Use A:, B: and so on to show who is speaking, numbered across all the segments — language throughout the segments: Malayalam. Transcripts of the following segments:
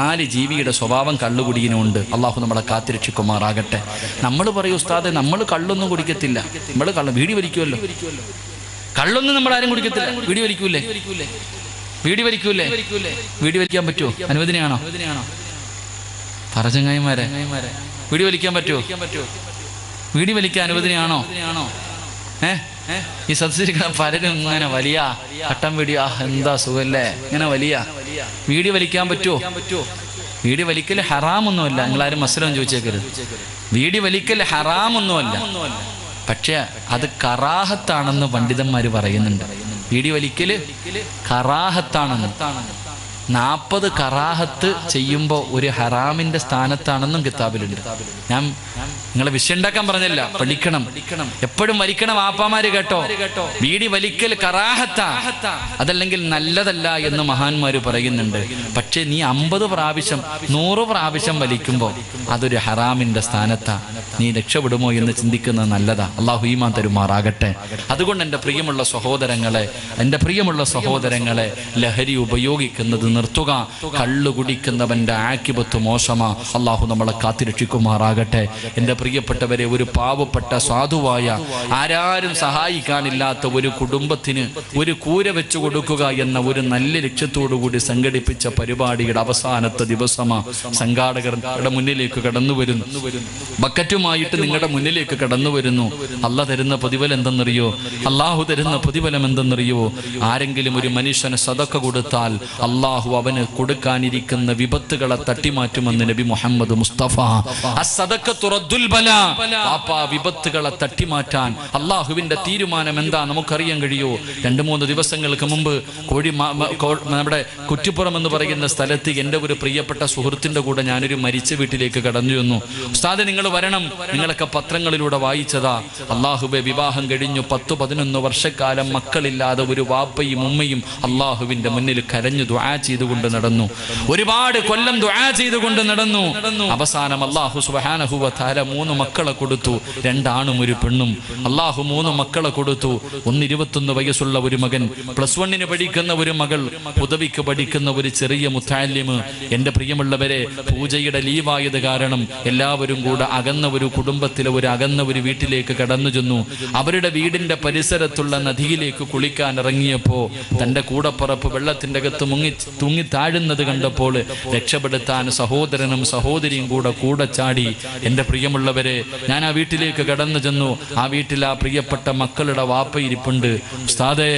A: നാല് ജീവിയുടെ സ്വഭാവം കള്ളുകുടിയിനുണ്ട്. അള്ളാഹു നമ്മളെ കാത്തിരക്ഷിക്കുമാറാകട്ടെ. നമ്മൾ പറയും ഉസ്താദെ നമ്മൾ കള്ളൊന്നും കുടിക്കത്തില്ല. നമ്മൾ കള്ള വീടി വലിക്കുമല്ലോ കള്ളൊന്നും നമ്മൾ ആരും കുടിക്കത്തില്ല. വീടി വലിക്കൂലേ വീടി വലിക്കൂലേ വീടി വലിക്കാൻ പറ്റുമോ അനുവദനയാണോ? പറചങ്ങായിമാരെ വീടി വലിക്കാൻ പറ്റുമോ വീടി വലിക്കാൻ അനുവദനയാണോ? ഏ? ഈ സദസ്സിരിക്കുന്ന പലരും ഇങ്ങനെ വലിയ കട്ടം വീഡിയോ ആ എന്താ സുഖല്ലേ? ഇങ്ങനെ വലിയ. വീഡിയോ വലിക്കാൻ പറ്റുമോ വീടി വലിക്കൽ ഹറാമൊന്നുമല്ല. നിങ്ങളാരും മസ്ലം ചോദിച്ചേക്കരുത്. വീടി വലിക്കൽ ഹറാമൊന്നുമല്ല. പക്ഷേ അത് കറാഹത്താണെന്ന് പണ്ഡിതന്മാർ പറയുന്നുണ്ട്. വീടി വലിക്കൽ കറാഹത്താണെന്ന്. നാൽപ്പത് കറാഹത്ത് ചെയ്യുമ്പോൾ ഒരു ഹറാമിന്റെ സ്ഥാനത്താണെന്നും കിതാബിലുണ്ട്. ഞാൻ നിങ്ങളെ വിഷയം ഉണ്ടാക്കാൻ പറഞ്ഞല്ല. പഠിക്കണം. എപ്പോഴും വലിക്കണം ആപ്പാമാര് കേട്ടോ. വീടി വലിക്കൽ കറാഹത്ത. അതല്ലെങ്കിൽ നല്ലതല്ല എന്ന് മഹാന്മാര് പറയുന്നുണ്ട്. പക്ഷെ നീ അമ്പത് പ്രാവശ്യം നൂറ് പ്രാവശ്യം വലിക്കുമ്പോൾ അതൊരു ഹറാമിന്റെ സ്ഥാനത്താ. നീ രക്ഷപ്പെടുമോ എന്ന് ചിന്തിക്കുന്നത് നല്ലതാ. അള്ളാഹു ഈമാൻ തരുമാറാകട്ടെ. അതുകൊണ്ട് എന്റെ പ്രിയമുള്ള സഹോദരങ്ങളെ എന്റെ പ്രിയമുള്ള സഹോദരങ്ങളെ ലഹരി ഉപയോഗിക്കുന്നത് നിർത്തുക. കള്ളു കുടിക്കുന്നവന്റെ ആക്കിപത്ത് മോശമാ. അള്ളാഹു നമ്മളെ കാത്തിരക്ഷിക്കുമാറാകട്ടെ എന്റെ പ്രിയപ്പെട്ടവരെ ഒരു പാവപ്പെട്ട സാധുവായ ആരാരും സഹായിക്കാനില്ലാത്ത ഒരു കുടുംബത്തിന് ഒരു കൂര വെച്ചു കൊടുക്കുക എന്ന ഒരു നല്ല ലക്ഷ്യത്തോടു കൂടി സംഘടിപ്പിച്ച പരിപാടിയുടെ അവസാനത്തെ ദിവസമാ സംഘാടകരുടെ മുന്നിലേക്ക് കടന്നു വരുന്നു. ബക്കറ്റുമായിട്ട് നിങ്ങളുടെ മുന്നിലേക്ക് കടന്നു വരുന്നു. അല്ല തരുന്ന പ്രതിഫലം എന്തെന്നറിയോ? അള്ളാഹു തരുന്ന പ്രതിഫലം എന്തെന്നറിയോ? ആരെങ്കിലും ഒരു മനുഷ്യന് സതക്ക കൊടുത്താൽ അള്ളാഹു അവന് കൊടുക്കാനിരിക്കുന്ന വിപത്തുകളെ തട്ടിമാറ്റുമെന്ന് നബി മുഹമ്മദ് മുസ്തഫ. വിപത്തുകളെ തട്ടിമാറ്റാൻ അള്ളാഹുവിന്റെ തീരുമാനം എന്താ നമുക്കറിയാൻ കഴിയോ? രണ്ടു മൂന്ന് ദിവസങ്ങൾക്ക് മുമ്പ് കോഴി നമ്മുടെ കുറ്റിപ്പുറം എന്ന് പറയുന്ന സ്ഥലത്ത് എന്റെ ഒരു പ്രിയപ്പെട്ട സുഹൃത്തിന്റെ കൂടെ ഞാനൊരു മരിച്ച വീട്ടിലേക്ക് കടന്നു ചെന്നു. ഉസ്താദ് നിങ്ങൾ വരണം. നിങ്ങളൊക്കെ പത്രങ്ങളിലൂടെ വായിച്ചതാ. അള്ളാഹുബെ വിവാഹം കഴിഞ്ഞു പത്തു പതിനൊന്ന് വർഷക്കാലം മക്കളില്ലാതെ ഒരു വാപ്പയും ഉമ്മയും അള്ളാഹുവിന്റെ മുന്നിൽ കരഞ്ഞു ദുആ ചെയ്തുകൊണ്ട് നടന്നു. ഒരുപാട് കൊല്ലം ദുആ ചെയ്തുകൊണ്ട് നടന്നു. അവസാനം അള്ളാഹു സുബഹാനഹുവ താര മൂന്ന് മക്കളെ കൊടുത്തു. രണ്ടാണും ഒരു പെണ്ണും. അള്ളാഹു മൂന്ന് മക്കളെ കൊടുത്തു. ഒന്ന് ഇരുപത്തൊന്ന് വയസ്സുള്ള ഒരു മകൻ പ്ലസ് വണ്ണിന് പഠിക്കുന്ന ഒരു മകൾ പുതവിക്ക് പഠിക്കുന്ന ഒരു ചെറിയ മുത്താലിമ്. എന്റെ പ്രിയമുള്ളവരെ പൂജയുടെ ലീവായത് കാരണം എല്ലാവരും കൂടെ അകന്ന ഒരു കുടുംബത്തിലെ ഒരു അകന്ന ഒരു വീട്ടിലേക്ക് കടന്നു ചെന്നു. അവരുടെ വീടിന്റെ പരിസരത്തുള്ള നദിയിലേക്ക് കുളിക്കാൻ ഇറങ്ങിയപ്പോ തന്റെ കൂടപ്പുറപ്പ് വെള്ളത്തിന്റെ അകത്ത് മുങ്ങി തൂങ്ങി താഴുന്നത് കണ്ടപ്പോൾ രക്ഷപ്പെടുത്താൻ സഹോദരനും സഹോദരിയും കൂടെ കൂടെ ചാടി എന്റെ പ്രിയമുള്ളവരെ ഞാൻ ആ വീട്ടിലേക്ക് കടന്നു ചെന്നു. ആ വീട്ടിൽ ആ പ്രിയപ്പെട്ട മക്കളുടെ വാപ്പ ഇരിപ്പുണ്ട്. ഉസ്താദേ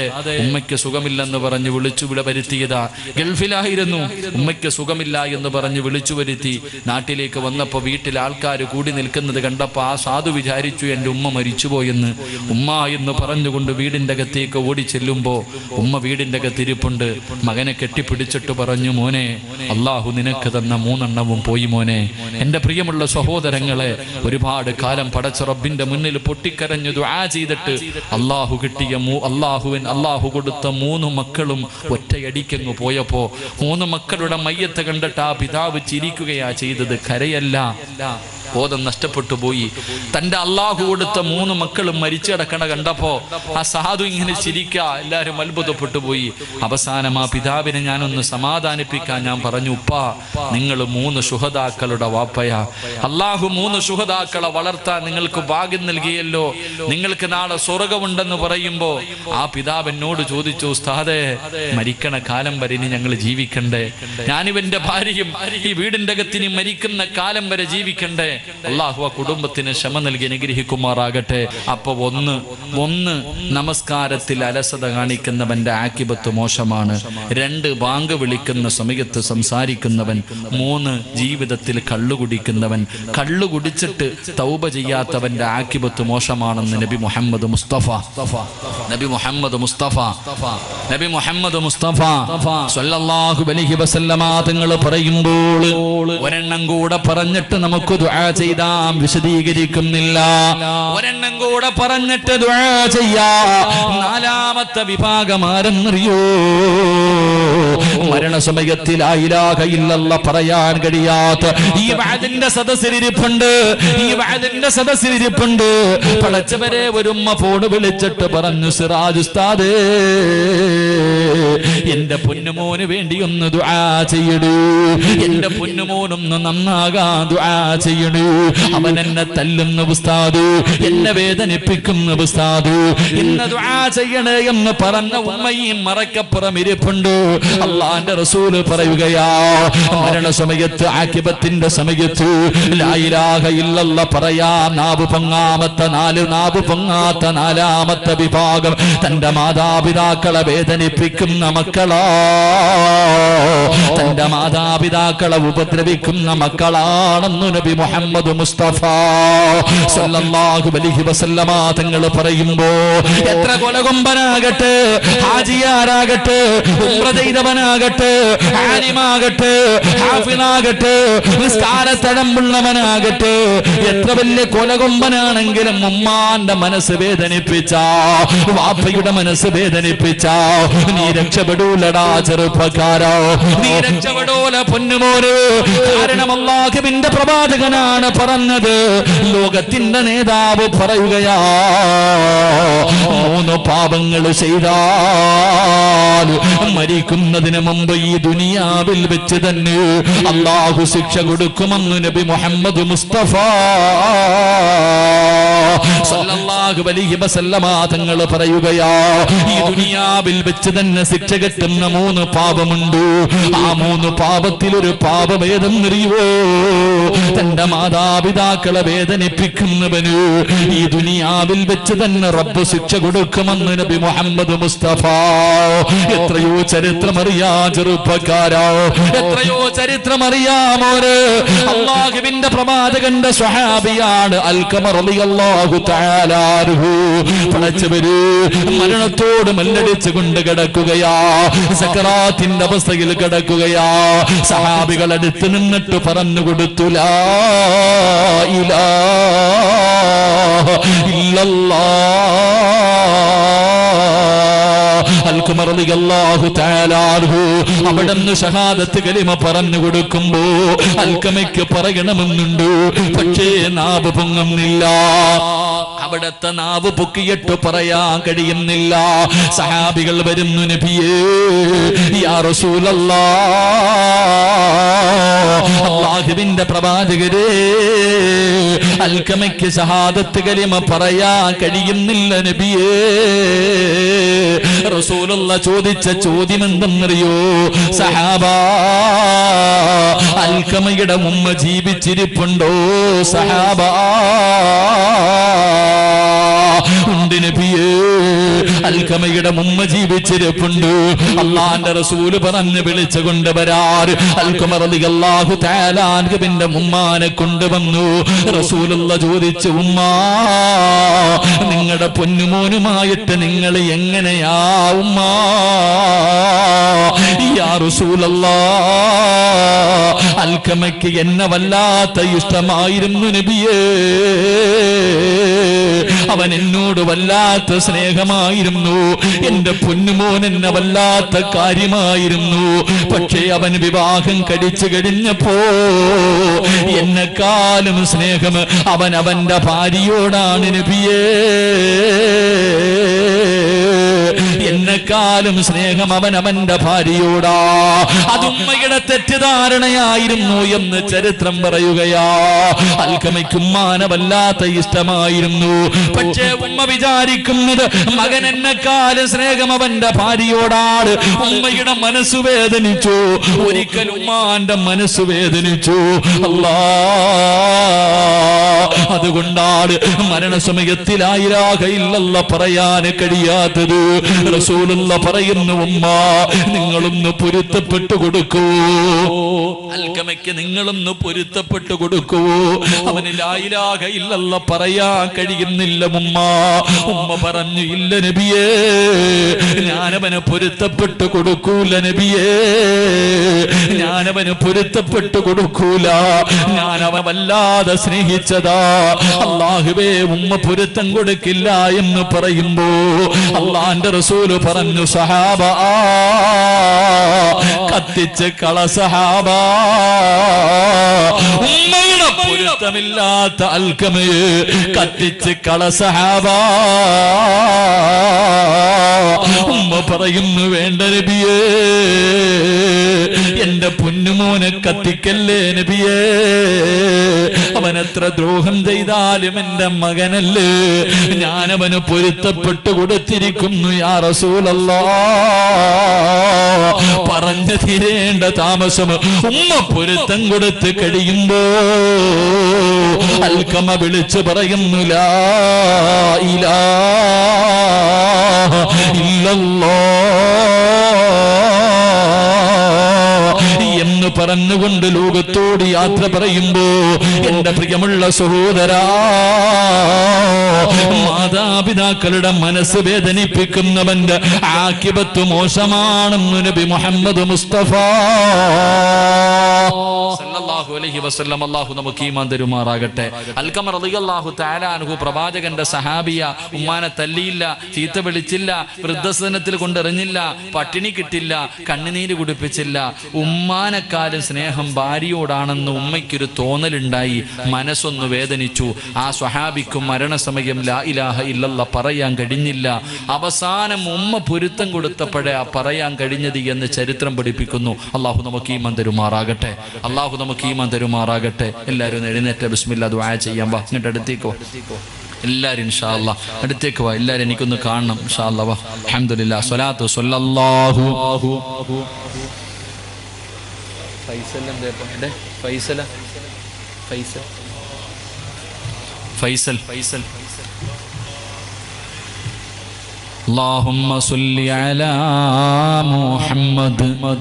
A: ഉമ്മയ്ക്ക് സുഖമില്ലെന്ന് പറഞ്ഞ് വിളിച്ചു വിട വരുത്തിയതാ. ഗൾഫിലായിരുന്നു. ഉമ്മയ്ക്ക് സുഖമില്ല എന്ന് പറഞ്ഞ് വിളിച്ചു വരുത്തി. നാട്ടിലേക്ക് വന്നപ്പോൾ വീട്ടിൽ ആൾക്കാർ കൂടി നിൽക്കുന്നത് കണ്ടപ്പോൾ ആ സാധു വിചാരിച്ചു എന്റെ ഉമ്മ മരിച്ചുപോയെന്ന്. ഉമ്മ എന്ന് പറഞ്ഞുകൊണ്ട് വീടിന്റെ അകത്തേക്ക് ഓടി ചെല്ലുമ്പോൾ ഉമ്മ വീടിന്റെ അകത്തിരിപ്പുണ്ട്. മകനെ കെട്ടിപ്പിടിച്ചിട്ട് പറഞ്ഞു മോനെ അള്ളാഹു നിനക്ക് തന്ന മൂന്നെണ്ണവും പോയി മോനെ. എന്റെ പ്രിയമുള്ള സഹോദരങ്ങളെ ഒരുപാട് കാലം പടച്ച റബ്ബിന്റെ മുന്നിൽ പൊട്ടിക്കരഞ്ഞു ദുആ ചെയ്തിട്ട് അള്ളാഹു കിട്ടിയ മൂ അള്ളാഹുവിൻ അള്ളാഹു കൊടുത്ത മൂന്ന് മക്കളും ഒറ്റയടിക്കങ്ങ് പോയപ്പോ മൂന്ന് മക്കളുടെ മയ്യത്ത് കണ്ടിട്ട് ആ പിതാവ് ചിരിക്കുകയാ ചെയ്തത് കരയല്ല. ബോധം നഷ്ടപ്പെട്ടു പോയി. തന്റെ അള്ളാഹു കൊടുത്ത മൂന്ന് മക്കളും മരിച്ചു കിടക്കണ കണ്ടപ്പോ ആ സാധു ഇങ്ങനെ ചിരിക്ക എല്ലാവരും അത്ഭുതപ്പെട്ടു പോയി. അവസാനം ആ പിതാവിനെ ഞാനൊന്ന് സമാധാനിപ്പിക്കാൻ ഞാൻ പറഞ്ഞു ഉപ്പാ നിങ്ങൾ മൂന്ന് ശുഹതാക്കളുടെ വാപ്പയ. അള്ളാഹു മൂന്ന് ശുഹതാക്കളെ വളർത്താൻ നിങ്ങൾക്ക് ഭാഗ്യം നൽകിയല്ലോ. നിങ്ങൾക്ക് നാളെ സ്വർഗമുണ്ടെന്ന് പറയുമ്പോ ആ പിതാവ് എന്നോട് ചോദിച്ചു ഉസ്താദേ മരിക്കണ കാലം വരെ ഇനി ഞങ്ങൾ ജീവിക്കണ്ടേ? ഞാനിവന്റെ ഭാര്യയും ഈ വീടിന്റെ അകത്തിനി മരിക്കുന്ന കാലം വരെ ജീവിക്കണ്ടേ? അള്ളാഹു ആ കുടുംബത്തിന് ക്ഷമ നൽകി അനുഗ്രഹിക്കുമാറാകട്ടെ. അപ്പൊ ഒന്ന് ഒന്ന് നമസ്കാരത്തിൽ അലസത കാണിക്കുന്നവന്റെ ആക്കിബത്ത് മോശമാണ്. രണ്ട് ബാങ്ക് വിളിക്കുന്ന സമയത്ത് സംസാരിക്കുന്നവൻ. മൂന്ന് ജീവിതത്തിൽ കള്ളുകുടിക്കുന്നവൻ കള്ളുകുടിച്ചിട്ട് കള്ളു കുടിച്ചിട്ട് തൗബ ചെയ്യാത്തവന്റെ ആക്കിബത്ത് മോശമാണെന്ന് നബി മുഹമ്മദ് മുസ്തഫ. നബി മുഹമ്മദ് മുസ്തഫ. നബി മുഹമ്മദ് മുസ്തഫ. സല്ലല്ലാഹു അലൈഹി വസല്ലമ തങ്ങൾ പറയുമ്പോൾ ഒരെണ്ണം കൂടെ പറഞ്ഞിട്ട് നമുക്ക് ദുആ ചെയ്താം വിശദീകരിക്കുന്നില്ല. ഒരെണ്ണം കൂടെ പറഞ്ഞിട്ട് ചെയ്യാ. നാലാമത്തെ വിഭാഗം ആരെന്നറിയോ? മരണസമയത്തിൽ ആയിരാകയില്ലല്ല പറയാൻ കഴിയാത്ത ഈ വാതിന്റെ സദസ്സിലിരിപ്പുണ്ട്. ഈ വാതിന്റെ സദസ്സിലിരിപ്പുണ്ട്. പടച്ചവരെ ഒരുമ്മ ഫോണ് വിളിച്ചിട്ട് പറഞ്ഞു സിറാജ് ഉസ്താദേ എന്റെ പൊന്നുമോന് വേണ്ടി ഒന്ന് ദുആ ചെയ്യടൂ. എന്റെ പൊന്നുമോനൊന്ന് നന്നാകാൻ ദുആ ചെയ്യണു അവൻ എന്നെ തല്ലുന്ന ഉസ്താദ് എന്നെ വേദനിപ്പിക്കുന്ന ഉസ്താദ് ഇന്ന് ദുആ ചെയ്യണേ എന്ന് പറഞ്ഞ ഉമ്മയും മറക്കപ്പുറം ഇരിപ്പുണ്ട്. അള്ളാന്റെ റസൂൽ പറയുകയാ മരണസമയത്ത് ആക്കിപത്തിന്റെ സമയത്ത് ലായിലാഹ ഇല്ലല്ല പറയാ നാവ് പൊങ്ങാമത്തെ നാല് നാവ് പൊങ്ങാത്ത നാലാമത്തെ വിഭാഗം തന്റെ മാതാപിതാക്കളെ വേദനിപ്പിക്കുന്ന മക്കളാ. തന്റെ മാതാപിതാക്കളെ ഉപദ്രവിക്കുന്ന മക്കളാണെന്നു നബി മുഹമ്മദ് മുസ്തഫ സല്ലല്ലാഹു അലൈഹി വസല്ലമ തങ്ങൾ പറയുമ്പോ എത്ര കൊലകൊമ്പനാകട്ടെ ഹാജിയാരാകട്ടെ ഉംറ ചെയ്തവനാകട്ടെ ആനിമാകട്ടെ ഹാഫിനാകട്ടെ നിസ്കാരത്തടമ്പുള്ളവനാകട്ടെ എത്ര വലിയ കൊലകൊമ്പനാണെങ്കിലും ഉമ്മാന്റെ മനസ്സ് വേദനിപ്പിച്ച വാപ്പയുടെ മനസ്സ് വേദനിപ്പിച്ച നീ രക്ഷപ്പെടൂലടാ ചെറുപ്പക്കാരോ നീ രക്ഷപ്പെടൂല പൊന്നുമോര് കാരണം അള്ളാഹുവിന്റെ പ്രവാചകനാണ് പറഞ്ഞത്? ലോകത്തിന്റെ നേതാവ് പറയുകയാ മൂന്ന് പാപങ്ങൾ ചെയ്താൽ മരിക്കുന്നതിന് മുമ്പ് ഈ ദുനിയാവിൽ വെച്ച് തന്നെ അള്ളാഹു ശിക്ഷ കൊടുക്കുമെന്ന് നബി മുഹമ്മദ് മുസ്തഫ തങ്ങൾ പറയുകയാ ഈ ദുനിയാവിൽ വെച്ച് തന്നെ ശിക്ഷ കിട്ടുന്ന മൂന്ന് പാപമുണ്ട്. ആ മൂന്ന് പാപത്തിൽ ഒരു പാപം തന്റെ മാതാപിതാക്കളെ വേദനിപ്പിക്കുന്നവന് ഈ ദുനിയാവിൽ വെച്ച് തന്നെ റബ്ബ് ശിക്ഷ കൊടുക്കുമെന്ന് നബി മുഹമ്മദ് മുസ്തഫ. എത്രയോ ചരിത്രമറിയാ ചെറുപ്പക്കാരോ. എത്രയോ ചരിത്രമറിയാമോര് അള്ളാഹുവിന്റെ പ്രവാചകന്റെ സ്വഹാബിയാണ് പടച്ചവര് മരണത്തോട് മല്ലടിച്ചു കൊണ്ട് കിടക്കുകയാ. സക്കറാത്തിന്റെ അവസ്ഥയിൽ കിടക്കുകയാ. സഹാബികൾ അടുത്ത് നിന്നിട്ട് പറഞ്ഞു കൊടുത്തു ലാ ഇലാഹ ഷഹാദത്ത് കലിമ പറഞ്ഞു അൽക്കമയ്ക്ക് പറയണമെന്നുണ്ട്. പക്ഷേ നാവ് പൊങ്ങുന്നില്ല. അവിടത്തെ നാവ് പൊക്കിയിട്ട് പറയാൻ കഴിയുന്നില്ല. സഹാബികൾ വരുന്നു നബിയേ യാ അള്ളാഹുവിന്റെ പ്രവാചകരേ അൽക്കമയ്ക്ക് ഷഹാദത്ത് കലിമ പറയാൻ കഴിയുന്നില്ല നബിയേ. റസൂലുള്ള ചോദിച്ച ചോദ്യം എന്തെന്നറിയോ സഹാബ അൽക്കമയുടെ ഉമ്മ ജീവിച്ചിരിപ്പുണ്ടോ? സഹാബ. ഉണ്ട് നബിയേ അൽക്കമയുടെ മുമ്മ ജീവിച്ചിരിപ്പുണ്ട്. അള്ളാന്റെ റസൂൽ പറഞ്ഞ് വിളിച്ചു കൊണ്ടുവരാറ് അൽക്കുമറിയാഹു താലാൻകബിന്റെ മുമ്മാനെ കൊണ്ടുവന്നു. റസൂലുള്ള ചോദിച്ചു ഉമ്മാ നിങ്ങളുടെ പൊന്നുമോനുമായിട്ട് നിങ്ങൾ എങ്ങനെയാ ഉമ്മാ? യാ റസൂലല്ലാ അൽക്കമയ്ക്ക് എന്നെ വല്ലാത്ത ഇഷ്ടമായിരുന്നു നബിയേ. അവൻ എന്നോട് വല്ലാത്ത സ്നേഹമായിരുന്നു. എന്റെ പൊന്നുമോൻ എന്നെ വല്ലാത്ത കാര്യമായിരുന്നു. പക്ഷേ അവൻ വിവാഹം കഴിച്ചു കഴിഞ്ഞപ്പോ എന്നെക്കാളും സ്നേഹം അവൻ അവന്റെ ഭാര്യയോടാണ് നബിയേ. എന്നെക്കാളും സ്നേഹം അവൻ അവന്റെ ഭാര്യയോടാ. അതുമ്മയുടെ തെറ്റിദ്ധാരണയായിരുന്നു എന്ന് ചരിത്രം പറയുകയാ. അൽക്കമയ്ക്കുമ്മാനെ വല്ലാത്ത ഇഷ്ടമായിരുന്നു. പക്ഷേ ഉമ്മ വിചാരിക്കുന്നത് മകൻ എന്നെക്കാളും സ്നേഹം അവന്റെ ഭാര്യയോടാണ്. ഉമ്മയുടെ മനസ്സ് വേദനിച്ചു. ഒരിക്കൽ ഉമ്മാന്റെ മനസ്സ് വേദനിച്ചു. അല്ലാ അതുകൊണ്ടാണ് മരണസമയത്തിലായിരാകയില്ലല്ല പറയാൻ കഴിയാത്തത്. റസൂലുള്ള പറയുന്നു ഉമ്മ നിങ്ങളൊന്ന് പൊരുത്തപ്പെട്ടു കൊടുക്കൂ. അൽക്കമ ഉമ്മയ്ക്ക് നിങ്ങളൊന്ന് പൊരുത്തപ്പെട്ടു കൊടുക്കൂ. അവന് ലായിലാക ഇല്ലല്ല പറയാൻ കഴിയുന്നില്ല ഉമ്മ. ഉമ്മ പറഞ്ഞു ഇല്ല നബിയേ ഞാനവന് പൊരുത്തപ്പെട്ടു കൊടുക്കൂല നബിയേ. ഞാനവന് പൊരുത്തപ്പെട്ടു കൊടുക്കൂല. അവൻ വല്ലാതെ സ്നേഹിച്ചതാ. അള്ളാഹുവേ ഉമ്മ പൊരുത്തം കൊടുക്കില്ല എന്ന് പറയുമ്പോ അള്ളാന്റെ റസൂൽ പറഞ്ഞു സഹാബ കത്തിച്ച് കള സഹാബ. ഉമ്മയുടെ പൊരുത്തമില്ലാത്ത അൽക്കമയെ കത്തിച്ച് കള സഹാബ. ഉമ്മ പറയുന്നു വേണ്ട നബിയേ എന്റെ പൊന്നുമോനെ കത്തിക്കല്ലേ നബിയേ? അവൻ എത്ര ദ്രോഹം ചെയ്താലും എന്റെ മകനല്ലേ? ഞാനവന് പൊരുത്തപ്പെട്ടു കൊടുത്തിരിക്കുന്നു യാ റസൂലല്ലാ. പറഞ്ഞു തീരേണ്ട താമസം ഉമ്മ പൊരുത്തം കൊടുത്ത് കഴിയുമ്പോ അൽക്കമ വിളിച്ചു പറയുന്നു ലാ ഇലാഹ ഇല്ലല്ലാഹ് എന്ന് പറഞ്ഞുകൊണ്ട് ലോകത്തോട് യാത്ര പറയുമ്പോ എന്റെ പ്രിയമുള്ള സഹോദരാ മാതാപിതാക്കളുടെ മനസ്സ് വേദനിപ്പിക്കുന്നവന്റെ ആക്കിപത്ത് മോശമാണെന്ന് നബി മുഹമ്മദ് മുസ്തഫ. സല്ലല്ലാഹു അലൈഹി വസല്ലം അല്ലാഹു നമുക്ക് ഈമാൻ തരുമാറാകട്ടെ. അൽക്കമർ റളിയല്ലാഹു തആല അൻഹു പ്രവാചകന്റെ സഹാബിയ ഉമ്മാനെ തല്ലിയില്ല ചീത്ത വിളിച്ചില്ല വൃദ്ധസദനത്തിൽ കൊണ്ടെറിഞ്ഞില്ല പട്ടിണി കിട്ടില്ല കണ്ണുനീര് കുടിപ്പിച്ചില്ല ഉമ്മാനെക്കാളും സ്നേഹം ഭാര്യയോടാണെന്ന് ഉമ്മയ്ക്കൊരു തോന്നലുണ്ടായി. മനസ്സൊന്ന് വേദനിച്ചു. ആ സ്വഹാബിക്കും മരണസമയം ലാ ഇലാഹ ഇല്ലല്ല പറയാൻ കഴിഞ്ഞില്ല. അവസാനം ഉമ്മ പൊരുത്തം കൊടുത്തപ്പോഴേ ആ പറയാൻ കഴിഞ്ഞത് എന്ന് ചരിത്രം പഠിപ്പിക്കുന്നു. അള്ളാഹു നമുക്ക് ഈ മന്ദരുമാറാകട്ടെ അള്ളാഹു നമുക്ക് ഈ മന്ദരുമാറാകട്ടെ എല്ലാവരും എഴുന്നേറ്റ ബിസ്മില്ല ദുആ ചെയ്യാൻ വാ. ഇങ്ങോട്ട് അടുത്തേക്കോ എല്ലാവരും ഇൻഷാ അല്ലാ അടുത്തേക്ക് വാ. എല്ലാവരും എനിക്കൊന്ന് കാണണം. ഇൻഷാ അല്ലാ വാ സ്വലാത്തു സ്വല്ലല്ലാഹു ഫൈസൽ എന്തേ ഫൈസല? ഫൈസൽ. ഫൈസൽ. ഫൈസൽ. اللهم صل على محمد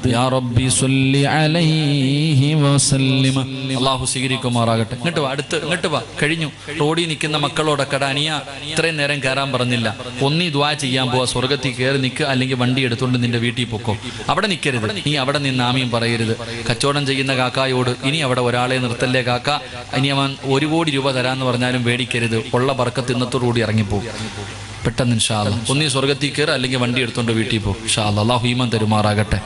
A: يا ربي صل عليه وسلم അള്ളാഹു സ്വീകരിക്കുമാറാകട്ടെ ഇങ്ങോട്ട് വാ അടുത്ത് ഇങ്ങോട്ട് വാ കഴിഞ്ഞു റോഡിൽ നിൽക്കുന്ന മക്കളോടൊക്കെ അനിയ ഇത്രയും നേരം കയറാൻ പറഞ്ഞില്ല ഒന്നി ദ്വാ ചെയ്യാൻ പോവാ സ്വർഗത്തിൽ കയറി നിൽക്കുക അല്ലെങ്കിൽ വണ്ടി എടുത്തുകൊണ്ട് നിന്റെ വീട്ടിൽ പൊക്കോ അവിടെ നിൽക്കരുത് നീ അവിടെ നിന്ന് ആമിയും പറയരുത് കച്ചവടം ചെയ്യുന്ന കാക്കായോട് ഇനി അവിടെ ഒരാളെ നിർത്തല്ലേ കാക്ക ഇനി അവൻ ഒരു കോടി രൂപ തരാന്ന് പറഞ്ഞാലും പേടിക്കരുത് ഉള്ള പറക്കത്ത് ഇന്നത്തോടുകൂടി ഇറങ്ങിപ്പോകും പെട്ടെന്ന് ഇൻഷാല്ല ഒന്നീ സ്വർഗത്തിൽ കയറി അല്ലെങ്കിൽ വണ്ടി എടുത്തോണ്ട് വീട്ടിൽ പോകും ഇൻഷാല്ല അള്ളാഹു ഈമൻ തരുമാറാകട്ടെ.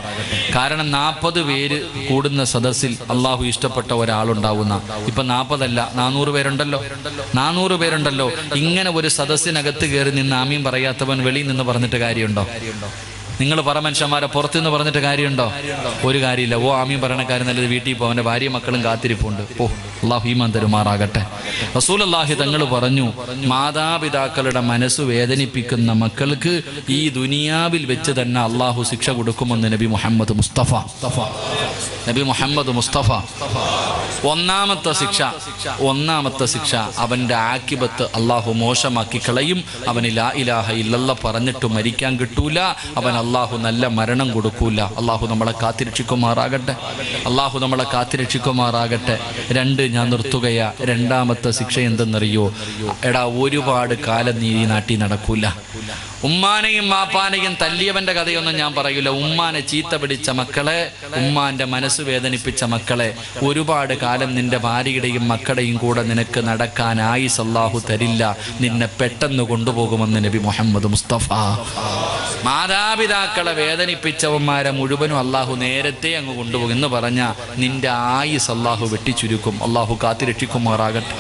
A: കാരണം നാൽപ്പത് പേര് കൂടുന്ന സദസ്സിൽ അള്ളാഹു ഇഷ്ടപ്പെട്ട ഒരാളുണ്ടാവുന്ന ഇപ്പൊ നാൽപ്പതല്ല നാനൂറ് പേരുണ്ടല്ലോ. നാനൂറ് പേരുണ്ടല്ലോ. ഇങ്ങനെ ഒരു സദസ്സിനകത്ത് കയറി നിന്ന് ആമീൻ പറയാത്തവൻ വെളിയിൽ നിന്ന് പറഞ്ഞിട്ട് കാര്യമുണ്ടോ? നിങ്ങൾ പറ മനുഷ്യന്മാരെ പുറത്തുനിന്ന് പറഞ്ഞിട്ട് കാര്യമുണ്ടോ? ഒരു കാര്യമില്ല. ഓ ആമീൻ പറയണ കാര്യം നല്ലത് വീട്ടിൽ പോ. അവന്റെ ഭാര്യ മക്കളും കാത്തിരിപ്പുണ്ട്. ഓ അള്ളാഹു ഈമാൻ തരുമാറാകട്ടെ. റസൂൽ അള്ളാഹി തങ്ങൾ പറഞ്ഞു മാതാപിതാക്കളുടെ മനസ്സ് വേദനിപ്പിക്കുന്ന മക്കൾക്ക് ഈ ദുനിയാവിൽ വെച്ച് തന്നെ അള്ളാഹു ശിക്ഷ കൊടുക്കുമെന്ന് നബി മുഹമ്മദ് മുസ്തഫ. നബി മുഹമ്മദ് മുസ്തഫ ഒന്നാമത്തെ ശിക്ഷ ഒന്നാമത്തെ ശിക്ഷ അവന്റെ ആക്കിബത്ത് അള്ളാഹു മോശമാക്കി കളയും. അവന് ലാ ഇലാഹ ഇല്ലല്ല പറഞ്ഞിട്ട് മരിക്കാൻ കിട്ടൂല. അവൻ അള്ളാഹു നല്ല മരണം കൊടുക്കൂല. അള്ളാഹു നമ്മളെ കാത്തിരക്ഷിക്കുമാറാകട്ടെ. അള്ളാഹു നമ്മളെ കാത്തിരക്ഷിക്കുമാറാകട്ടെ. രണ്ട് ഞാൻ നിർത്തുകയാ. രണ്ടാമത്തെ ശിക്ഷ എന്തെന്നറിയോ എടാ ഒരുപാട് കാലം നീ നാട്ടി നടക്കൂല. ഉമ്മാനെയും മാപ്പാനെയും തല്ലിയവന്റെ കഥയൊന്നും ഞാൻ പറയില്ല ഉമ്മാനെ ചീത്ത പിടിച്ച മക്കളെ ഉമ്മാന്റെ മനസ്സ് വേദനിപ്പിച്ച മക്കളെ ഒരുപാട് കാലം നിന്റെ ഭാര്യയുടെയും മക്കളുടെയും കൂടെ നിനക്ക് നടക്കാൻ ആയിസ് അല്ലാഹു തരില്ല. നിന്നെ പെട്ടെന്ന് കൊണ്ടുപോകുമെന്ന് നബി മുഹമ്മദ് മുസ്തഫ. മാതാപിതാക്കളെ വേദനിപ്പിച്ചവന്മാരെ മുഴുവനും അള്ളാഹു നേരത്തെ അങ്ങ് കൊണ്ടുപോകും. എന്ന് പറഞ്ഞ നിന്റെ ആയി അള്ളാഹു വെട്ടിച്ചുരുക്കും. അള്ളാഹു കാത്തിരക്ഷിക്കുമാറാകട്ടെ.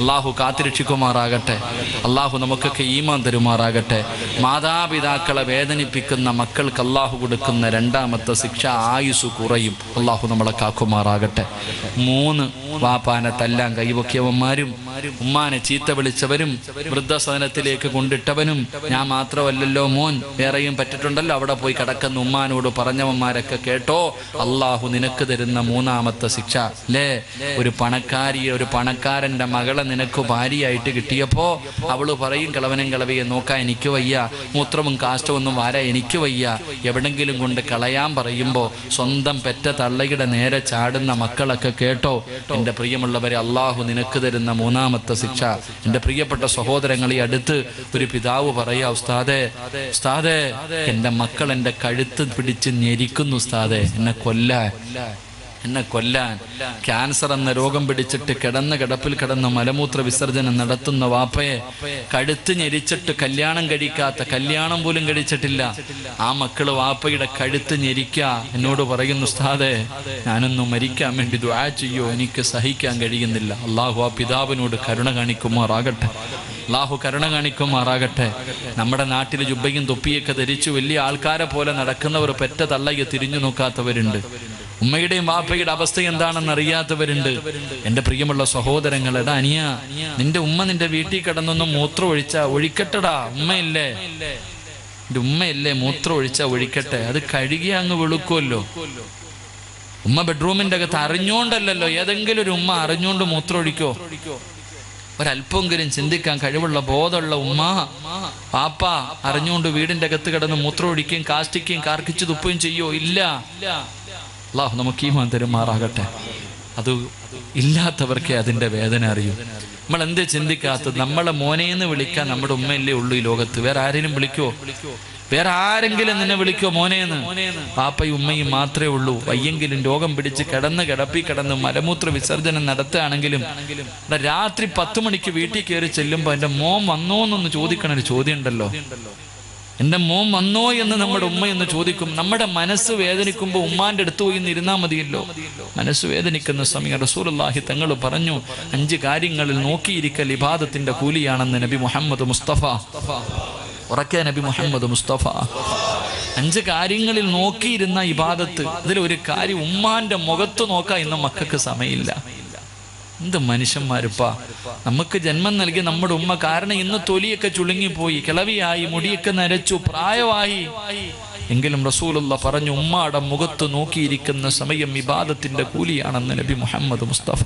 A: അള്ളാഹു കാത്തിരക്ഷിക്കുമാറാകട്ടെ. അള്ളാഹു നമുക്കൊക്കെ ഈമാൻ തരുമാറാകട്ടെ. മാതാപിതാക്കളെ വേദനിപ്പിക്കുന്ന മക്കൾക്ക് അള്ളാഹു കൊടുക്കുന്ന രണ്ടാമത്തെ ശിക്ഷ ആയുസ് കുറയും. അള്ളാഹു നമ്മളെ കാക്കുമാറാകട്ടെ. മൂന്ന് വാപ്പാനെ തല്ലാൻ കൈവക്കിയവന്മാരും ഉമ്മാനെ ചീത്ത വിളിച്ചവരും വൃദ്ധസദനത്തിലേക്ക് കൊണ്ടിട്ടവനും ഞാൻ മാത്രമല്ലല്ലോ മോൻ. വേറെയും പറ്റിട്ടുണ്ടല്ലോ. അവിടെ പോയി കിടക്കുന്ന. ഉമ്മാനോട് പറഞ്ഞവന്മാരൊക്കെ കേട്ടോ. അള്ളാഹു നിനക്ക് തരുന്ന മൂന്നാമത്തെ ശിക്ഷ. അല്ലേ ഒരു പണക്കാരിയെ ഒരു പണക്കാരന്റെ മകളെ നിനക്ക് ഭാര്യയായിട്ട് കിട്ടിയപ്പോ അവൾ പറയും കിളവനും കിളവിയെ നോക്കാൻ എനിക്ക് വയ്യ. മൂത്രവും കാഷ്ടമൊന്നും വാരാ എനിക്ക് വയ്യ. എവിടെങ്കിലും കൊണ്ട് കളയാൻ പറയുമ്പോ സ്വന്തം പെറ്റ തള്ളയുടെ നേരെ ചാടുന്ന മക്കളൊക്കെ കേട്ടോ. എന്റെ പ്രിയമുള്ളവരെ അള്ളാഹു നിനക്ക് തരുന്ന മൂന്നാമത്തെ ശിക്ഷ. എന്റെ പ്രിയപ്പെട്ട സഹോദരങ്ങൾ ഈ അടുത്ത് ഒരു പിതാവ് പറയാ ഉസ്താദേ ഉസ്താദേ എന്റെ മക്കൾ എന്റെ കഴുത്ത് പിടിച്ച് ഞെരിക്കുന്നു ഉസ്താദേ. എന്നെ കൊല്ലാൻ എന്നെ കൊല്ലാൻ ക്യാൻസർ എന്ന രോഗം പിടിച്ചിട്ട് കിടന്ന് കിടപ്പിൽ കിടന്ന് മലമൂത്ര വിസർജനം നടത്തുന്ന വാപ്പയെ കഴുത്ത് ഞെരിച്ചിട്ട് കല്യാണം കഴിക്കാത്ത കല്യാണം പോലും കഴിച്ചിട്ടില്ല. ആ മക്കൾ വാപ്പയുടെ കഴുത്ത് ഞെരിക്ക. എന്നോട് പറയുന്നു ഉസ്താദെ ഞാനൊന്നും മരിക്കാൻ വേണ്ടി ദ്വാ ചെയ്യോ? എനിക്ക് സഹിക്കാൻ കഴിയുന്നില്ല. അള്ളാഹു ആ പിതാവിനോട് കരുണ കാണിക്കുമാറാകട്ടെ. അള്ളാഹു കരുണ കാണിക്കുമാറാകട്ടെ. നമ്മുടെ നാട്ടിൽ ജുബയും തൊപ്പിയൊക്കെ ധരിച്ചു വലിയ ആൾക്കാരെ പോലെ നടക്കുന്നവർ പെറ്റ തള്ളയെ തിരിഞ്ഞു നോക്കാത്തവരുണ്ട്. ഉമ്മയുടെയും വാപ്പയുടെ അവസ്ഥ എന്താണെന്ന് അറിയാത്തവരുണ്ട്. എന്റെ പ്രിയമുള്ള സഹോദരങ്ങളെടാ അനിയ നിന്റെ ഉമ്മ നിന്റെ വീട്ടിൽ കിടന്നൊന്ന് മൂത്രം ഒഴിച്ച ഒഴിക്കട്ടടാ ഉമ്മയില്ലേ? എന്റെ ഉമ്മയല്ലേ മൂത്രം ഒഴിച്ച ഒഴിക്കട്ടെ അത് കഴുകി അങ്ങ് വെളുക്കുമല്ലോ ഉമ്മ ബെഡ്റൂമിന്റെ അകത്ത് അറിഞ്ഞോണ്ടല്ലോ ഏതെങ്കിലും ഒരു ഉമ്മ അറിഞ്ഞോണ്ട് മൂത്രം ഒഴിക്കോ ഒരല്പമെങ്കിലും ചിന്തിക്കാൻ കഴിവുള്ള ബോധമുള്ള ഉമ്മ പാപ്പ അറിഞ്ഞുകൊണ്ട് വീടിന്റെ അകത്ത് കിടന്ന് മൂത്രം ഒഴിക്കുകയും കാഷ്ടിക്കുകയും കാർക്കിച്ചു തുപ്പുകയും ചെയ്യോ? ഇല്ല. അള്ളാഹു നമുക്ക് ഈ തരുമാറാകട്ടെ അത് ഇല്ലാത്തവർക്കേ അതിന്റെ വേദന അറിയൂ. നമ്മൾ എന്തേ ചിന്തിക്കാത്തത്? നമ്മളെ മോനെന്ന് വിളിക്കാൻ നമ്മുടെ ഉമ്മയല്ലേ ഉള്ളൂ ഈ ലോകത്ത്. വേറെ ആരെങ്കിലും വിളിക്കുവോ? വേറെ ആരെങ്കിലും നിന്നെ വിളിക്കോ മോനേന്ന്? പാപ്പയും ഉമ്മയും മാത്രമേ ഉള്ളൂ. വയ്യെങ്കിലും രോഗം പിടിച്ച് കിടന്ന് കിടപ്പി കിടന്ന് മലമൂത്ര വിസർജനം നടത്തുകയാണെങ്കിലും രാത്രി പത്ത് മണിക്ക് വീട്ടിൽ കയറി ചെല്ലുമ്പോൾ എന്റെ മോൻ വന്നോന്നൊന്ന് ചോദിക്കണ ഒരു ചോദ്യം ഉണ്ടല്ലോ എന്റെ മോൻ വന്നോ എന്ന് നമ്മുടെ ഉമ്മ എന്ന് ചോദിക്കും. നമ്മുടെ മനസ്സ് വേദനിക്കുമ്പോൾ ഉമ്മാന്റെ അടുത്ത് പോയി ഒന്ന് ഇരുന്നാ മതിയല്ലോ. മനസ്സ് വേദനിക്കുന്ന സമയം റസൂലുള്ളാഹി തങ്ങൾ പറഞ്ഞു അഞ്ച് കാര്യങ്ങളിൽ നോക്കിയിരിക്കൽ ഇബാദത്തിന്റെ കൂലിയാണെന്ന് നബി മുഹമ്മദ് മുസ്തഫ. ഉറക്കെ നബി മുഹമ്മദ് മുസ്തഫ. അഞ്ച് കാര്യങ്ങളിൽ നോക്കിയിരുന്ന ഇബാദത്ത് അതിൽ ഒരു കാര്യം ഉമ്മാന്റെ മുഖത്ത് നോക്കാൻ ഇന്ന് മക്കൾക്ക് സമയമില്ല. എന്ത് മനുഷ്യന്മാരിപ്പാ? നമുക്ക് ജന്മം നൽകി നമ്മുടെ ഉമ്മ കാരണം ഇന്ന് തൊലിയൊക്കെ ചുളുങ്ങിപ്പോയി കിളവിയായി മുടിയൊക്കെ നരച്ചു പ്രായമായി എങ്കിലും റസൂലുള്ള പറഞ്ഞു ഉമ്മാടെ മുഖത്ത് നോക്കിയിരിക്കുന്ന സമയം ഇബാദത്തിന്റെ കൂലിയാണെന്ന് നബി മുഹമ്മദ് മുസ്തഫ.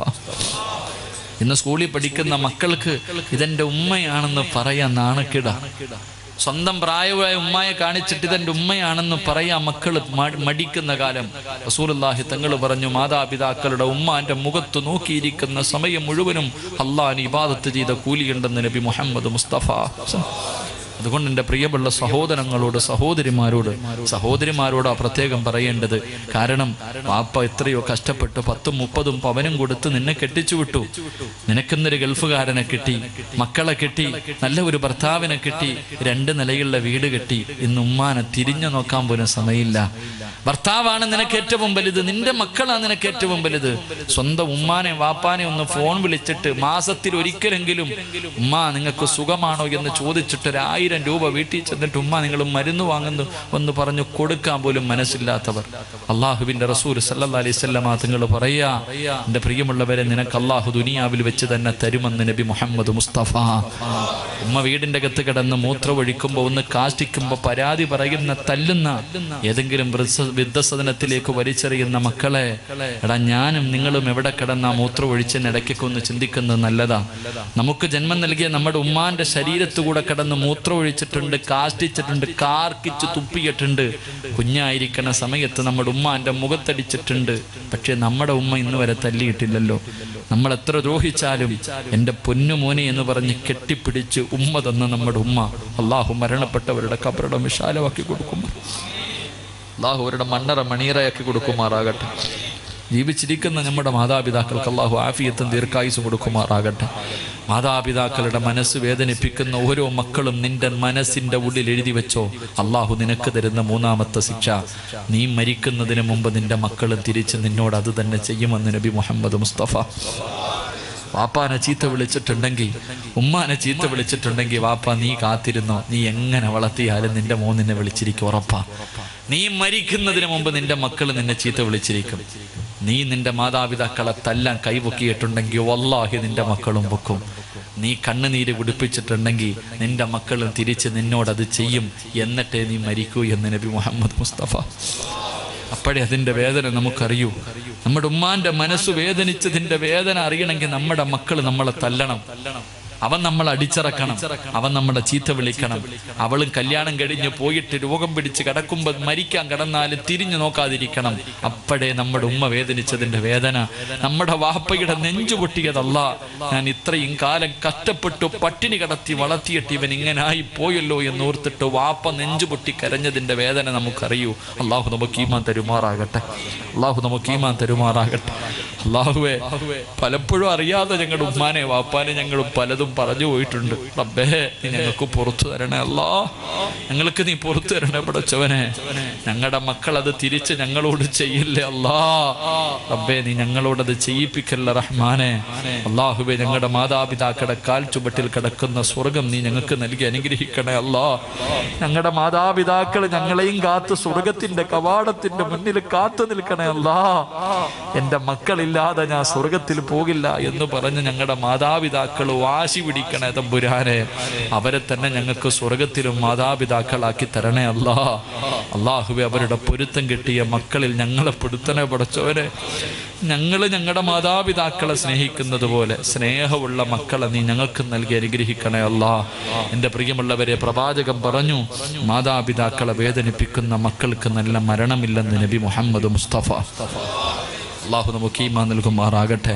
A: ഇന്ന് സ്കൂളിൽ പഠിക്കുന്ന മക്കൾക്ക് ഇതെന്റെ ഉമ്മയാണെന്ന് പറയാൻ നാണക്കിട. സ്വന്തം പ്രായമായ ഉമ്മയെ കാണിച്ചിട്ട് ഇതെന്റെ ഉമ്മയാണെന്ന് പറയാ മക്കൾ മടിക്കുന്ന കാലം. റസൂലുള്ളാഹി തങ്ങൾ പറഞ്ഞു മാതാപിതാക്കളുടെ ഉമ്മാന്റെ മുഖത്ത് നോക്കിയിരിക്കുന്ന സമയം മുഴുവനും അള്ളാൻ ഇബാദത്ത് ചെയ്ത കൂലിയുണ്ടെന്ന് നബി മുഹമ്മദ് മുസ്തഫ. അതുകൊണ്ട് എന്റെ പ്രിയമുള്ള സഹോദരങ്ങളോട് സഹോദരിമാരോട് സഹോദരിമാരോടാ പ്രത്യേകം പറയേണ്ടത്. കാരണം പാപ്പ എത്രയോ കഷ്ടപ്പെട്ട്. പത്തും മുപ്പതും പവനും കൊടുത്ത് നിന്നെ കെട്ടിച്ചു വിട്ടു. നിനക്കെന്നൊരു ഗൾഫുകാരനെ കിട്ടി മക്കളെ കിട്ടി നല്ല ഒരു ഭർത്താവിനെ കിട്ടി രണ്ട് നിലയുള്ള വീട് കെട്ടി. ഇന്ന് ഉമ്മാനെ തിരിഞ്ഞു നോക്കാൻ പോലും സമയമില്ല. ഭർത്താവാണ് നിനക്ക് ഏറ്റവും വലുത്. നിന്റെ മക്കളാണ് നിനക്ക് ഏറ്റവും വലുത്. സ്വന്തം ഉമ്മാനെ വാപ്പാനെ ഒന്ന് ഫോൺ വിളിച്ചിട്ട് മാസത്തിൽ ഒരിക്കലെങ്കിലും ഉമ്മ നിങ്ങൾക്ക് സുഖമാണോ? എന്ന് ചോദിച്ചിട്ട് ഒരു ആയിരം രൂപ വീട്ടിൽ ചെന്നിട്ട് ഉമ്മ നിങ്ങൾ മരുന്ന് വാങ്ങുന്നു എന്ന് പറഞ്ഞു കൊടുക്കാൻ പോലും മനസ്സില്ലാത്തവർ. അള്ളാഹുവിന്റെ റസൂൽ സല്ലാ അലൈവല്ലമ തങ്ങൾ പറയാ എന്റെ പ്രിയമുള്ളവരെ നിനക്ക് അള്ളാഹു ദുനിയാവിൽ വെച്ച് തന്നെ തരുമെന്ന് നബി മുഹമ്മദ് മുസ്തഫ. ഉമ്മ വീടിന്റെ അകത്ത് കിടന്ന് മൂത്രമൊഴിക്കുമ്പോ ഒന്ന് കാഷ്ടിക്കുമ്പോ പരാതി പറയുന്ന തല്ലുന്ന ഏതെങ്കിലും വൃദ്ധ- വൃദ്ധസദനത്തിലേക്ക് വലിച്ചെറിയുന്ന മക്കളെ എടാ ഞാനും നിങ്ങളും എവിടെ കിടന്ന മൂത്രം ഒഴിച്ചെന്ന് ഇടയ്ക്കൊക്കെ ചിന്തിക്കുന്നത് നല്ലതാ. നമുക്ക് ജന്മം നൽകിയ നമ്മുടെ ഉമ്മാന്റെ ശരീരത്തുകൂടെ കിടന്ന് മൂത്രം ഒഴിച്ചിട്ടുണ്ട് കാഷ്ടിച്ചിട്ടുണ്ട് കാർക്കിച്ച് തുപ്പിയിട്ടുണ്ട്. കുഞ്ഞായിരിക്കണ സമയത്ത് നമ്മുടെ ഉമ്മാന്റെ മുഖത്തടിച്ചിട്ടുണ്ട്. പക്ഷെ നമ്മുടെ ഉമ്മ ഇന്ന് വരെ തല്ലിയിട്ടില്ലല്ലോ. നമ്മൾ എത്ര ദ്രോഹിച്ചാലും എന്റെ പൊന്നുമോനെ എന്ന് പറഞ്ഞ് കെട്ടിപ്പിടിച്ച് ഉമ്മ തന്ന നമ്മുടെ ഉമ്മ അള്ളാഹു മരണപ്പെട്ടവരുടെ കബറിടം വിശാലമാക്കി കൊടുക്കുമ്പോൾ അള്ളാഹു അവരുടെ മണ്ണറ മണീറയാക്കി കൊടുക്കുമാറാകട്ടെ. ജീവിച്ചിരിക്കുന്ന നമ്മുടെ മാതാപിതാക്കൾക്ക് അള്ളാഹു ആഫിയത്തും ദീർഘായുസും കൊടുക്കുമാറാകട്ടെ. മാതാപിതാക്കളുടെ മനസ്സ് വേദനിപ്പിക്കുന്ന ഓരോ മക്കളും നിന്റെ മനസ്സിന്റെ ഉള്ളിൽ എഴുതി വെച്ചോ അള്ളാഹു നിനക്ക് തരുന്ന മൂന്നാമത്തെ ശിക്ഷ. നീ മരിക്കുന്നതിന് മുമ്പ് നിന്റെ മക്കൾ തിരിച്ച് നിന്നോട് അത് തന്നെ ചെയ്യുമെന്ന് നബി മുഹമ്മദ് മുസ്തഫ. വാപ്പാനെ ചീത്ത വിളിച്ചിട്ടുണ്ടെങ്കിൽ ഉമ്മാനെ ചീത്ത വിളിച്ചിട്ടുണ്ടെങ്കിൽ വാപ്പ നീ കാത്തിരുന്നോ? നീ എങ്ങനെ വളർത്തിയാലും നിന്റെ മോൻ നിന്നെ വിളിച്ചിരിക്കും ഉറപ്പാ. നീ മരിക്കുന്നതിന് മുമ്പ് നിന്റെ മക്കൾ നിന്നെ ചീത്ത വിളിച്ചിരിക്കും. നീ നിന്റെ മാതാപിതാക്കളെ തല്ലാൻ കൈപൊക്കിയിട്ടുണ്ടെങ്കിൽ വല്ലാഹി നിന്റെ മക്കളും പൊക്കും. നീ കണ്ണുനീര് കുടിപ്പിച്ചിട്ടുണ്ടെങ്കിൽ നിന്റെ മക്കളും തിരിച്ച് നിന്നോടത് ചെയ്യും. എന്നിട്ടേ നീ മരിക്കൂ എന്ന് നബി മുഹമ്മദ് മുസ്തഫ. അപ്പോഴേ അതിന്റെ വേദന നമുക്കറിയൂ. നമ്മുടെ ഉമ്മാന്റെ മനസ്സ് വേദനിച്ചതിന്റെ വേദന അറിയണമെങ്കിൽ നമ്മുടെ മക്കൾ നമ്മളെ തല്ലണം. അവൻ നമ്മൾ അടിച്ചിറക്കണം. അവൻ നമ്മളെ ചീത്ത വിളിക്കണം. അവളും കല്യാണം കഴിഞ്ഞ് പോയിട്ട് രോഗം പിടിച്ച് കിടക്കുമ്പോൾ മരിക്കാൻ കിടന്നാലും തിരിഞ്ഞു നോക്കാതിരിക്കണം. അപ്പോഴേ നമ്മുടെ ഉമ്മ വേദനിച്ചതിന്റെ വേദന. നമ്മുടെ വാപ്പയുടെ നെഞ്ചു പൊട്ടിയതല്ല. ഞാൻ ഇത്രയും കാലം കഷ്ടപ്പെട്ടു പട്ടിണി കടത്തി വളർത്തിയിട്ട് ഇവൻ ഇങ്ങനായി പോയല്ലോ എന്ന് ഓർത്തിട്ട് വാപ്പ നെഞ്ചു പൊട്ടി കരഞ്ഞതിന്റെ വേദന നമുക്കറിയൂ. അള്ളാഹു നമുക്ക് ഈമാൻ തരുമാറാകട്ടെ. അള്ളാഹു നമുക്ക് ഈമാൻ തരുമാറാകട്ടെ. അള്ളാഹുവേ പലപ്പോഴും അറിയാതെ ഞങ്ങളുടെ ഉമ്മാനെ വാപ്പാനെ ഞങ്ങൾ പലതും പറഞ്ഞു പോയിട്ടുണ്ട്. റബ്ബേ നീ ഞങ്ങൾക്ക് പുറത്തു തരണേ അല്ലാ. ഞങ്ങൾക്ക് നീ പുറത്തു തരണേ പടച്ചവനെ. ഞങ്ങളുടെ മക്കൾ അത് തിരിച്ച് ഞങ്ങളോട് ചെയ്യില്ലേ അല്ലാ. റബ്ബേ നീ ഞങ്ങളോടത് ചെയ്യിപ്പിക്കല്ല റഹ്മാനെ. അള്ളാഹുബേ ഞങ്ങളുടെ മാതാപിതാക്കളുടെ കാൽ ചുവട്ടിൽ കിടക്കുന്ന സ്വർഗം നീ ഞങ്ങൾക്ക് നൽകി അനുഗ്രഹിക്കണേ അല്ലാ. ഞങ്ങളുടെ മാതാപിതാക്കൾ ഞങ്ങളെയും കാത്ത് സ്വർഗത്തിന്റെ കവാടത്തിന്റെ മുന്നിൽ കാത്തു നിൽക്കണേ അല്ലാ. എന്റെ മക്കളില്ലാതെ ഞാൻ സ്വർഗത്തിൽ പോകില്ല എന്ന് പറഞ്ഞ് ഞങ്ങളുടെ മാതാപിതാക്കൾ വാശി പിടിക്കണേ തമ്പുരാനെ. അവരെ തന്നെ ഞങ്ങൾക്ക് സ്വർഗത്തിലും മാതാപിതാക്കളാക്കി തരണേ അല്ലാ. അള്ളാഹുവെ അവരുടെ പൊരുത്തം കിട്ടിയ മക്കളിൽ ഞങ്ങളെ പെടുത്തണേ പടച്ചവരെ ഞങ്ങൾ ഞങ്ങളുടെ മാതാപിതാക്കളെ സ്നേഹിക്കുന്നത് പോലെ സ്നേഹമുള്ള മക്കളെ നീ ഞങ്ങൾക്ക് നൽകി അനുഗ്രഹിക്കണേ അല്ലാ. എന്റെ പ്രിയമുള്ളവരെ പ്രവാചകം പറഞ്ഞു മാതാപിതാക്കളെ വേദനിപ്പിക്കുന്ന മക്കൾക്ക് നല്ല മരണമില്ലെന്ന് നബി മുഹമ്മദ് മുസ്തഫ. അള്ളാഹു നമുക്ക് ഈമാ നൽകുമാറാകട്ടെ.